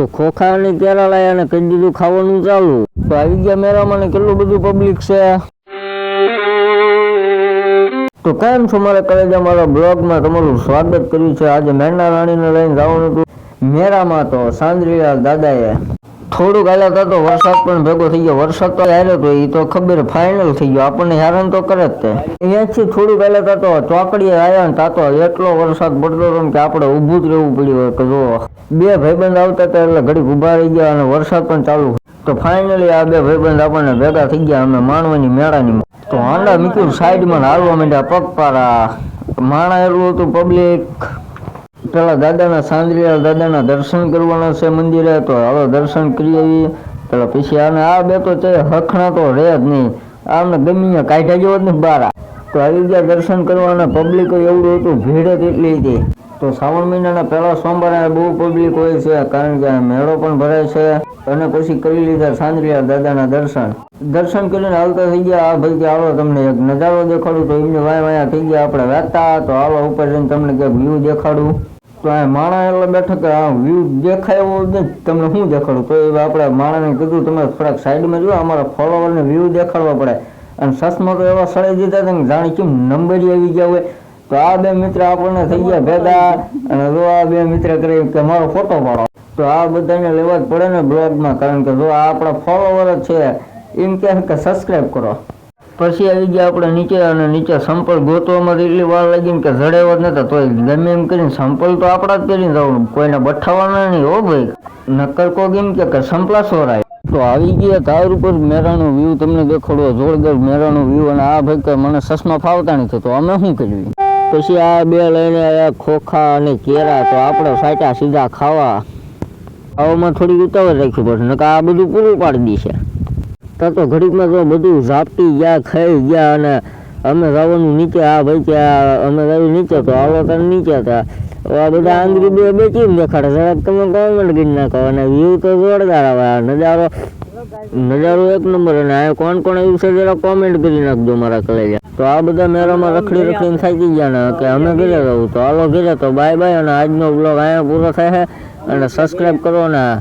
તો ખોખા અને કેરા લાયા અને કહી દીધું ખાવાનું ચાલુ. તો આવી ગયા મેળામાં કેટલું બધું પબ્લિક છે? તો કેમ છો મારા કલેજા? મારા બ્લોગમાં તમારું સ્વાગત કર્યું છે. આજે મેના રાણીને લઈને જવાનું હતું. મેળામાં તો સાંજરીલાલ દાદાએ થોડુંક હાલ્યા હતા, વરસાદ પણ ભેગો થઈ ગયો. વરસાદ તો આવ્યો તો એ તો ખબર ફાઇનલ થઈ ગયો. આપણને હેરાન તો કરે જ તે. અહીંયાથી થોડુંક હાલ્યા હતા, ચોકડીએ આવ્યા ને તા તો એટલો વરસાદ પડતો હતો કે આપણે ઊભું જ રહેવું પડ્યું કે જો બે ભાઈબંધ આવતા હતા એટલે ઘડીક ઊભા રહી ગયા અને વરસાદ પણ ચાલુ. તો ફાઇનલી આ બે ભાઈબંધ આપણને ભેગા થઈ ગયા, અમે માણવાની મેળાની તો આંડા મૂક્યું સાઈડમાં હાલવા માંડ્યા પગપારા માણા એટલું હતું પબ્લિક પેલા દાદાના સાંદ્રિયા દાદાના દર્શન કરવાના છે મંદિરે, તો હવે દર્શન કરી પેલા પછી આને આ બે તો છે હખણા તો રહે જ નહીં. આમને ગમીને કાઢ્યા જેવો જ ને બારા. તો આવી ગયા દર્શન કરવાના પબ્લિક એવડું હતું, ભીડ જ એટલી હતી. તો શ્રાવણ મહિનાના પહેલા સોમવારે બહુ પબ્લિક હોય છે, કારણ કે મેળો પણ ભરાય છે. અને પછી કરી લીધા સાંજરીલાલ દાદાના દર્શન. દર્શન કરીને હાલતા થઈ ગયા. આ ભાઈ કે આવો તમને એક નજારો દેખાડું, તો એમને વાય વાયા થઈ ગયા. આપણે વહેતા, તો આવા ઉપર જઈને તમને ક્યાંક વ્યૂ દેખાડું. તો આ માણા એટલે બેઠક આ વ્યૂ દેખાય એવો તમને શું દેખાડું? તો એ આપણે માણાને કીધું, તમે થોડાક સાઈડમાં જો અમારા ફોલોવરને વ્યૂ દેખાડવા પડે. અને સસમાં તો એવા સળાઈ દીધા હતા જાણે કેમ નંબરી આવી ગયા હોય. તો આ બે મિત્ર આપણને થઈ ગયા ભેગા. અને જો આ બે મિત્ર કરી કે મારો ફોટો પાડો. તો આ બધાને લેવા જ પડે ને બ્લોગમાં કારણ કે જો આ આપણા ફોલોવર જ છે, એમ કે સબસ્ક્રાઈબ કરો. પછી આવી ગયા આપણે નીચે અને નીચે સંપલ ગોતવામાં એટલી વાર લાગી કે જડેવો જ નતા તોય ગમે એમ કરીને સંપલ તો આપણા જ કરીને જવાનું કોઈને બઠાવાના નહીં હો ભાઈ. નક્કર કોગ એમ કે સંપલા સોરાય. તો આવી ગયા ધાર ઉપર મેરાનો વ્યૂ તમને દેખાડો, જોરદાર મેરાનો વ્યૂ અને આ ભાઈ કે મને સસમા ફાવતા નથી. તો અમે શું કર્યું પછી આ બે લઈને આવ્યા ખોખા અને કેરા, તો આપણે સાટા સીધા ખાવા. આવામાં થોડી ઉતાવળ રાખવી પડશે નકા આ બધું પૂરું પાડી દેશે. ત્યાં તો ઘડીકમાં તો બધું ઝાપટી ગયા, ખાઈ ગયા અને અમે જવાનું નીચે આ ભાઈ કે આ, અમે જવું નીચે તો આવો તને નીચે હતા. આ બધા આંગળી બે બે કેમ દેખાડે જરાક તમે કોમેન્ટ કરી નાખો અને વ્યૂ તો જોરદાર આવે. નજારો નજારો એક નંબર અને આ કોણ કોણ એવું છે જરા કોમેન્ટ કરી નાખજો મારા કલેજા. તો આ બધા મેળામાં રખડી રખડીને થાકી ગયા ને કે અમે ઘરે રહું. તો હાલો ઘરે તો બાય બાય અને આજનો બ્લોગ અહીંયા પૂરો થાય છે. અને સબસ્ક્રાઈબ કરો ને